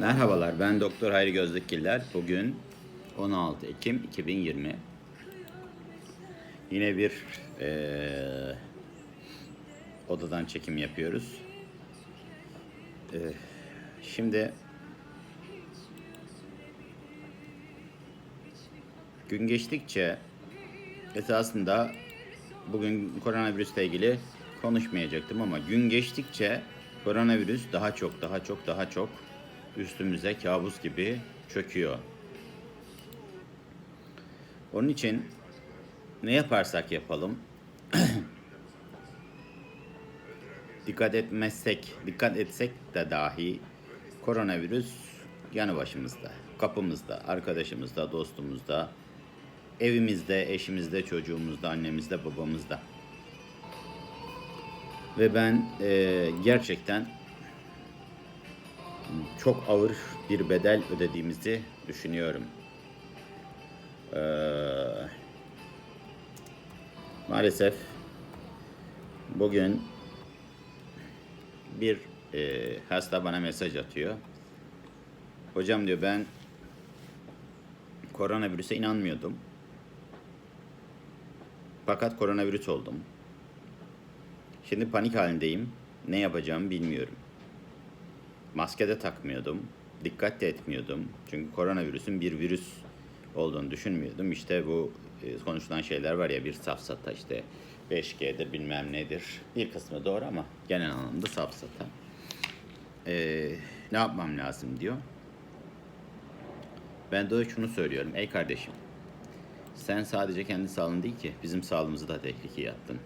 Merhabalar, ben Doktor Hayri Gözlükgiller. Bugün 16 Ekim 2020. Yine bir eee, odadan çekim yapıyoruz. Eee, şimdi gün geçtikçe esasında bugün koronavirüsle ilgili konuşmayacaktım ama gün geçtikçe koronavirüs daha çok daha çok daha çok üstümüze kabus gibi çöküyor. Onun için ne yaparsak yapalım dikkat etmezsek, dikkat etsek de dahi koronavirüs yanı başımızda, kapımızda, arkadaşımızda, dostumuzda, evimizde, eşimizde, çocuğumuzda, annemizde, babamızda. Ve ben eee, gerçekten çok ağır bir bedel ödediğimizi düşünüyorum. Eee, maalesef bugün bir eee, hasta bana mesaj atıyor. Hocam diyor ben koronavirüse inanmıyordum. Fakat koronavirüs oldum. Şimdi panik halindeyim. Ne yapacağımı bilmiyorum. Maske de takmıyordum. Dikkat de etmiyordum. Çünkü koronavirüsün bir virüs olduğunu düşünmüyordum. İşte bu e, konuşulan şeyler var ya bir safsata işte 5G'dir bilmem nedir. Bir kısmı doğru ama genel anlamda safsata. Ee, ne yapmam lazım diyor. Ben de şunu söylüyorum. Ey kardeşim sen sadece kendi sağlığın değil ki bizim sağlığımızı da tehlikeye attın.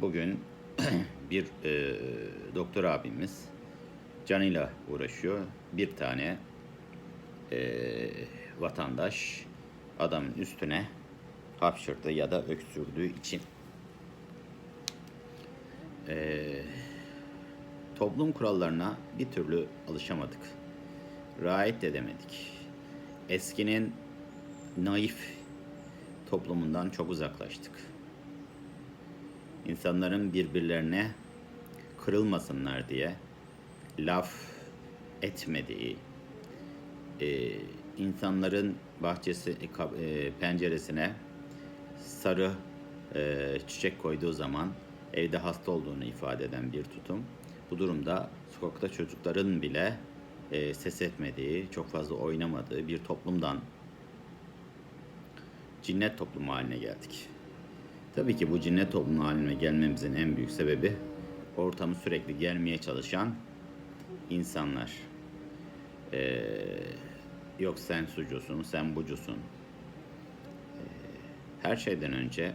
Bugün bir e, doktor abimiz canıyla uğraşıyor. Bir tane e, vatandaş adamın üstüne hapşırdı ya da öksürdüğü için. E, toplum kurallarına bir türlü alışamadık. De edemedik. Eskinin naif toplumundan çok uzaklaştık. İnsanların birbirlerine kırılmasınlar diye laf etmediği, e, insanların bahçesi e, e, penceresine sarı e, çiçek koyduğu zaman evde hasta olduğunu ifade eden bir tutum. Bu durumda sokakta çocukların bile e, ses etmediği, çok fazla oynamadığı bir toplumdan cinnet toplumu haline geldik. Tabii ki bu cinnet toplumu haline gelmemizin en büyük sebebi ortamı sürekli germeye çalışan insanlar. Ee, yok sen sucusun, sen bucusun. Ee, her şeyden önce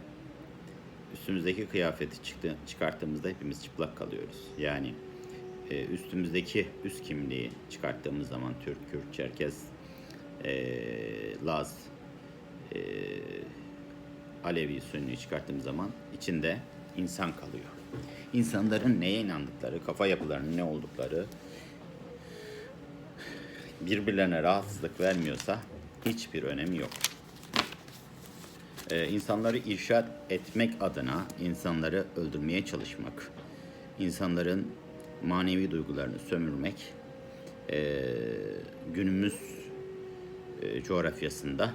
üstümüzdeki kıyafeti çıktı, çıkarttığımızda hepimiz çıplak kalıyoruz. Yani e, üstümüzdeki üst kimliği çıkarttığımız zaman Türk, Kürt, Çerkez, e, Laz, e, Alevi, Sünni çıkarttığım zaman içinde insan kalıyor. İnsanların neye inandıkları, kafa yapılarının ne oldukları birbirlerine rahatsızlık vermiyorsa hiçbir önemi yok. Ee, insanları irşat etmek adına insanları öldürmeye çalışmak, insanların manevi duygularını sömürmek ee, günümüz e, coğrafyasında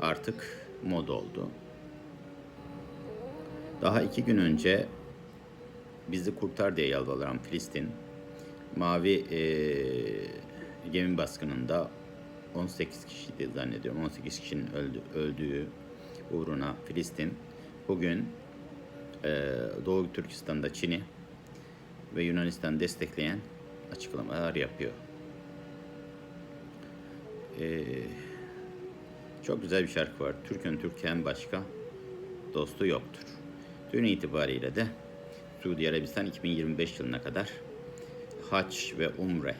artık mod oldu. Daha iki gün önce bizi kurtar diye yalvaran Filistin, Mavi e, gemi baskınında 18 kişiydi zannediyorum. 18 kişinin öldü, öldüğü uğruna Filistin bugün e, Doğu Türkistan'da Çin'i ve Yunanistan destekleyen açıklamalar yapıyor. E, çok güzel bir şarkı var. Türk'ün Türk'en başka dostu yoktur. Dün itibariyle de Suudi Arabistan 2025 yılına kadar Haç ve Umre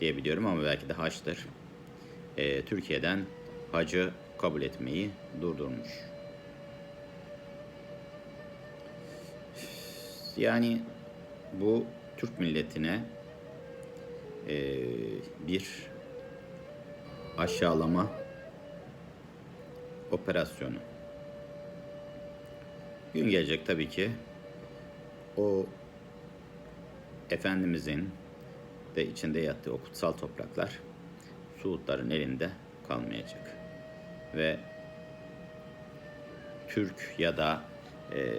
diyebiliyorum ama belki de Haç'tır. Ee, Türkiye'den hacı kabul etmeyi durdurmuş. Yani bu Türk milletine ee, bir aşağılama operasyonu. Gün gelecek tabii ki o Efendimizin ve içinde yattığı o kutsal topraklar Suudların elinde kalmayacak. Ve Türk ya da eee,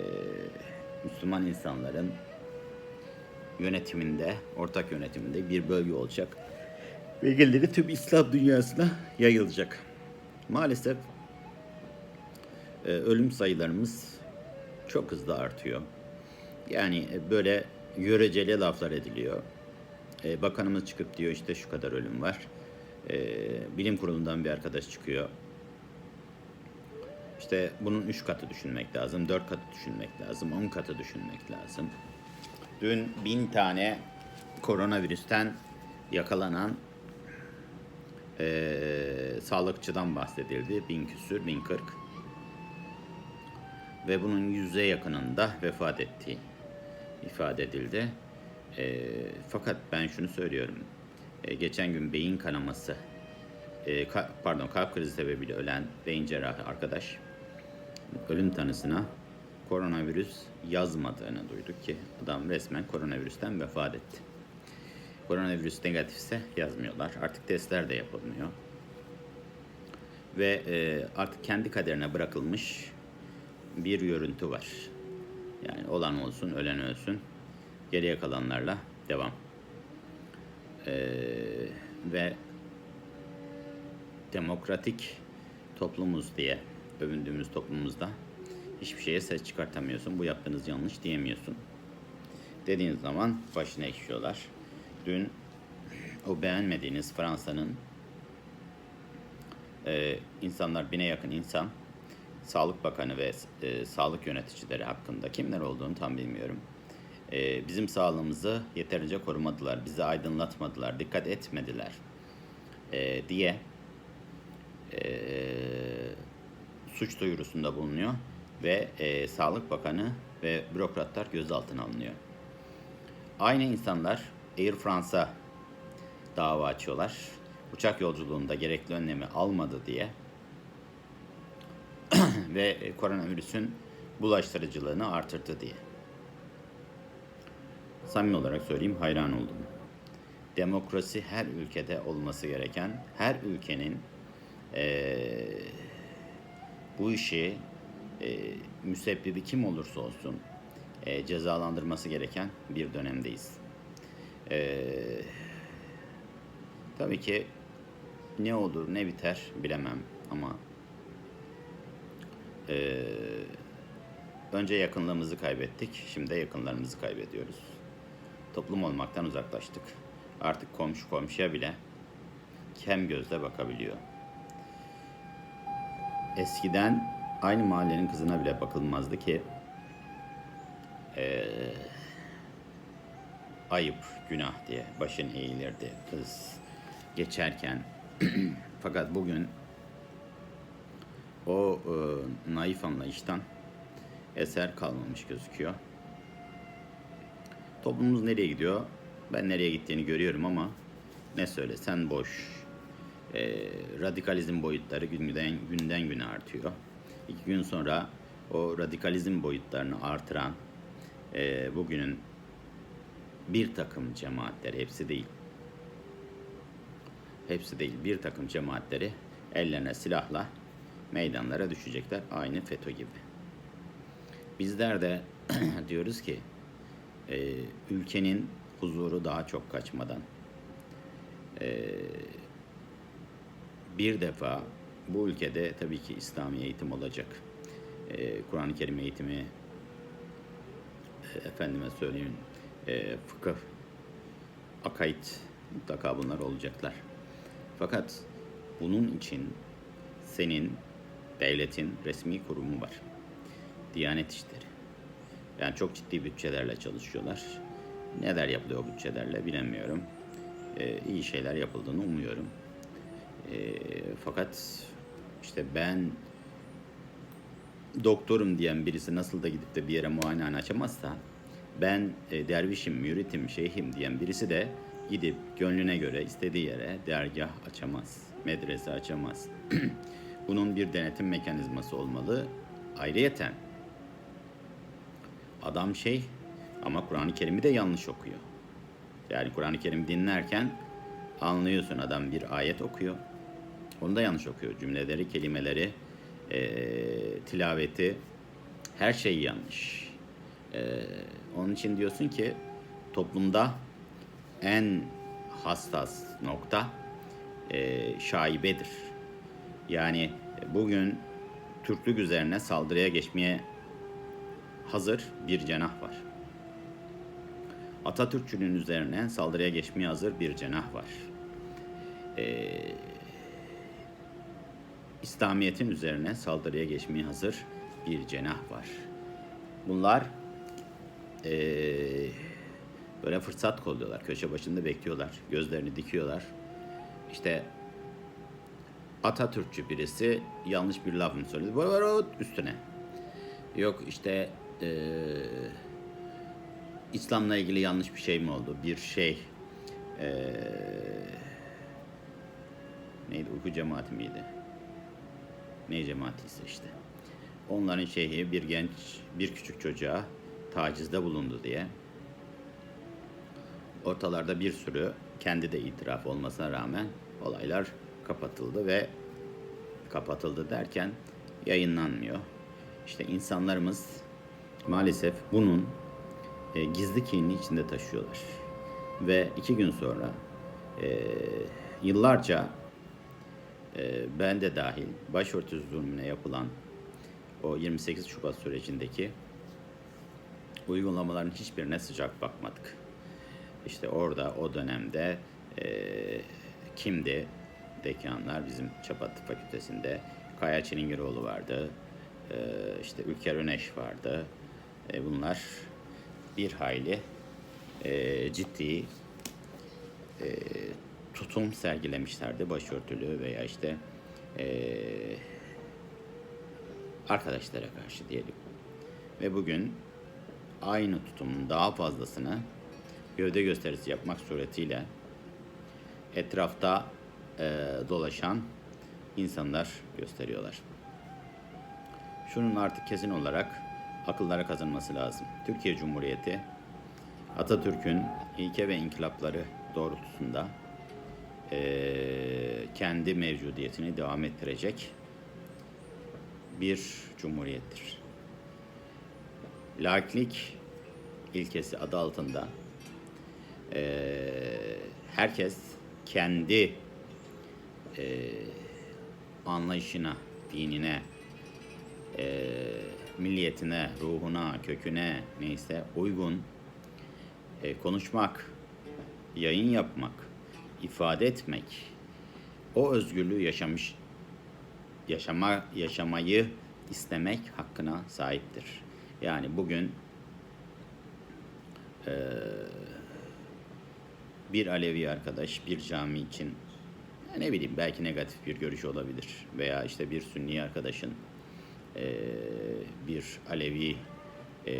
Müslüman insanların yönetiminde, ortak yönetiminde bir bölge olacak. Geliri tüm İslam dünyasına yayılacak. Maalesef e, ölüm sayılarımız çok hızlı artıyor. Yani e, böyle göreceli laflar ediliyor. E, bakanımız çıkıp diyor işte şu kadar ölüm var. E, bilim kurulundan bir arkadaş çıkıyor. İşte bunun üç katı düşünmek lazım, dört katı düşünmek lazım, on katı düşünmek lazım. Dün bin tane koronavirüsten yakalanan eee, sağlıkçıdan bahsedildi. Bin küsür, bin kırk. Ve bunun yüze yakınında vefat ettiği ifade edildi. Eee, fakat ben şunu söylüyorum. Eee, geçen gün beyin kanaması, eee, ka- pardon kalp krizi sebebiyle ölen beyin cerrahı arkadaş ölüm tanısına koronavirüs yazmadığını duyduk ki adam resmen koronavirüsten vefat etti. Koronavirüs negatifse yazmıyorlar. Artık testler de yapılmıyor. Ve e, artık kendi kaderine bırakılmış bir görüntü var. Yani olan olsun, ölen ölsün. Geriye kalanlarla devam. E, ve demokratik toplumuz diye övündüğümüz toplumumuzda hiçbir şeye ses çıkartamıyorsun. Bu yaptığınız yanlış diyemiyorsun. Dediğin zaman başına ekşiyorlar. Dün o beğenmediğiniz Fransa'nın e, insanlar bine yakın insan Sağlık Bakanı ve e, sağlık yöneticileri hakkında kimler olduğunu tam bilmiyorum. E, bizim sağlığımızı yeterince korumadılar, bizi aydınlatmadılar, dikkat etmediler e, diye e, suç duyurusunda bulunuyor ve e, Sağlık Bakanı ve bürokratlar gözaltına alınıyor. Aynı insanlar Air France'a dava açıyorlar. Uçak yolculuğunda gerekli önlemi almadı diye ve koronavirüsün bulaştırıcılığını artırdı diye. Samimi olarak söyleyeyim hayran oldum. Demokrasi her ülkede olması gereken, her ülkenin eee, bu işi e, müsebbibi kim olursa olsun e, cezalandırması gereken bir dönemdeyiz. E, tabii ki ne olur ne biter bilemem ama e, önce yakınlığımızı kaybettik, şimdi yakınlarımızı kaybediyoruz. Toplum olmaktan uzaklaştık. Artık komşu komşuya bile kem gözle bakabiliyor. Eskiden aynı mahallenin kızına bile bakılmazdı ki eee, ayıp, günah diye başın eğilirdi kız geçerken. Fakat bugün o e, naif anlayıştan eser kalmamış gözüküyor. Toplumumuz nereye gidiyor? Ben nereye gittiğini görüyorum ama ne söylesen boş. Ee, radikalizm boyutları günden, günden güne artıyor. İki gün sonra o radikalizm boyutlarını artıran e, bugünün bir takım cemaatleri, hepsi değil, hepsi değil, bir takım cemaatleri ellerine silahla meydanlara düşecekler. Aynı FETÖ gibi. Bizler de diyoruz ki e, ülkenin huzuru daha çok kaçmadan e, bir defa bu ülkede tabii ki İslami eğitim olacak. E, Kur'an-ı Kerim eğitimi e, efendime söyleyeyim e, fıkıh akaid mutlaka bunlar olacaklar. Fakat bunun için senin devletin resmi kurumu var. Diyanet İşleri. Yani çok ciddi bütçelerle çalışıyorlar. Neler yapılıyor o bütçelerle bilemiyorum. Ee, iyi şeyler yapıldığını umuyorum. Ee, fakat işte ben doktorum diyen birisi nasıl da gidip de bir yere muayenehane açamazsa ben e, dervişim, müritim, şeyhim diyen birisi de gidip gönlüne göre istediği yere dergah açamaz, medrese açamaz. Bunun bir denetim mekanizması olmalı. Ayrıyeten adam şey ama Kur'an-ı Kerim'i de yanlış okuyor. Yani Kur'an-ı Kerim dinlerken anlıyorsun adam bir ayet okuyor. Onu da yanlış okuyor. Cümleleri, kelimeleri, eee, tilaveti her şey yanlış. Eee, onun için diyorsun ki toplumda en hassas nokta eee, şaibedir. Yani bugün Türklük üzerine saldırıya geçmeye hazır bir cenah var. Atatürkçülüğün üzerine saldırıya geçmeye hazır bir cenah var. Ee, İslamiyet'in üzerine saldırıya geçmeye hazır bir cenah var. Bunlar ee, böyle fırsat kolluyorlar. Köşe başında bekliyorlar. Gözlerini dikiyorlar. İşte Atatürkçü birisi yanlış bir laf mı söyledi? Üstüne. Yok işte eee, İslam'la ilgili yanlış bir şey mi oldu? Bir şey eee, neydi? Uyku cemaati miydi? Ne cemaatiyse işte. Onların şeyhi bir genç, bir küçük çocuğa tacizde bulundu diye. Ortalarda bir sürü kendi de itiraf olmasına rağmen olaylar kapatıldı ve kapatıldı derken yayınlanmıyor. İşte insanlarımız maalesef bunun e, gizli kinini içinde taşıyorlar. Ve iki gün sonra e, yıllarca e, ben de dahil başörtüsü zulmüne yapılan o 28 Şubat sürecindeki uygulamaların hiçbirine sıcak bakmadık. İşte orada o dönemde e, kimdi dekanlar bizim Çapa Tıp Fakültesinde Kaya Çilingiroğlu vardı. E, işte Ülker Öneş vardı. E, bunlar bir hayli e, ciddi e, tutum sergilemişlerdi başörtülü veya işte e, arkadaşlara karşı diyelim. Ve bugün aynı tutumun daha fazlasını gövde gösterisi yapmak suretiyle etrafta e, dolaşan insanlar gösteriyorlar. Şunun artık kesin olarak akıllara kazınması lazım. Türkiye Cumhuriyeti Atatürk'ün ilke ve inkılapları doğrultusunda e, kendi mevcudiyetini devam ettirecek bir cumhuriyettir. Laiklik ilkesi adı altında e, herkes kendi e, anlayışına, dinine, e, milliyetine, ruhuna, köküne neyse uygun e, konuşmak, yayın yapmak, ifade etmek, o özgürlüğü yaşamış, yaşama, yaşamayı istemek hakkına sahiptir. Yani bugün e, bir Alevi arkadaş bir cami için ne bileyim belki negatif bir görüş olabilir veya işte bir Sünni arkadaşın bir Alevi e,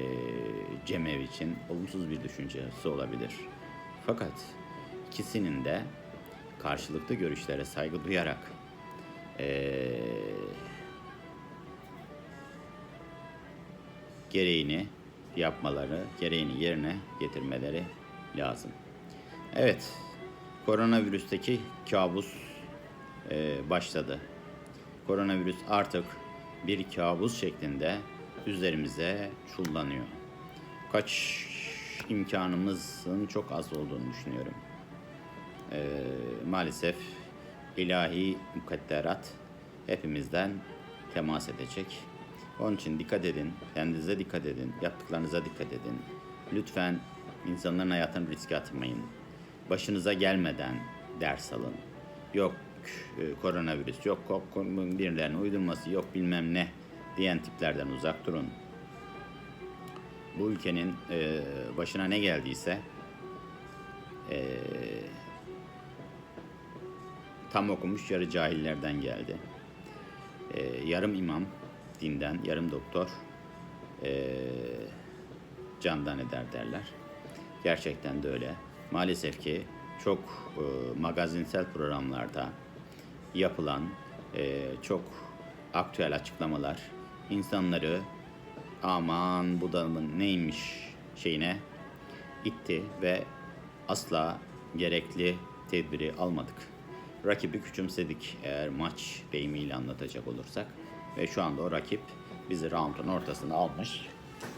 cemev için olumsuz bir düşüncesi olabilir. Fakat ikisinin de karşılıklı görüşlere saygı duyarak e, gereğini yapmaları, gereğini yerine getirmeleri lazım. Evet, koronavirüsteki kabus e, başladı. Koronavirüs artık bir kabus şeklinde üzerimize çullanıyor. Kaç imkanımızın çok az olduğunu düşünüyorum. E, maalesef ilahi mukadderat hepimizden temas edecek. Onun için dikkat edin, kendinize dikkat edin, yaptıklarınıza dikkat edin. Lütfen insanların hayatını riske atmayın. Başınıza gelmeden ders alın. Yok e, koronavirüs, yok birilerinin uydurması, yok bilmem ne diyen tiplerden uzak durun. Bu ülkenin e, başına ne geldiyse e, tam okumuş yarı cahillerden geldi. Yarım imam dinden, yarım doktor e, candan eder derler. Gerçekten de öyle. Maalesef ki çok e, magazinsel programlarda yapılan e, çok aktüel açıklamalar insanları aman bu da neymiş şeyine itti ve asla gerekli tedbiri almadık. Rakibi küçümsedik eğer maç deyimiyle anlatacak olursak. Ve şu anda o rakip bizi roundun ortasına almış.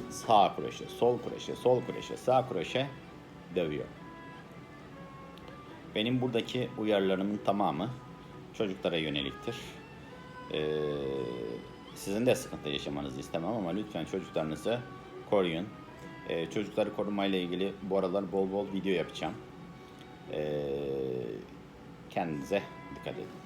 Sağ kroşe, sol kroşe, sol kroşe, sağ kroşe dövüyor. Benim buradaki uyarılarımın tamamı çocuklara yöneliktir. Ee, sizin de sıkıntı yaşamanızı istemem ama lütfen çocuklarınızı koruyun. Ee, çocukları korumayla ilgili bu aralar bol bol video yapacağım. Ee, kendinize dikkat edin.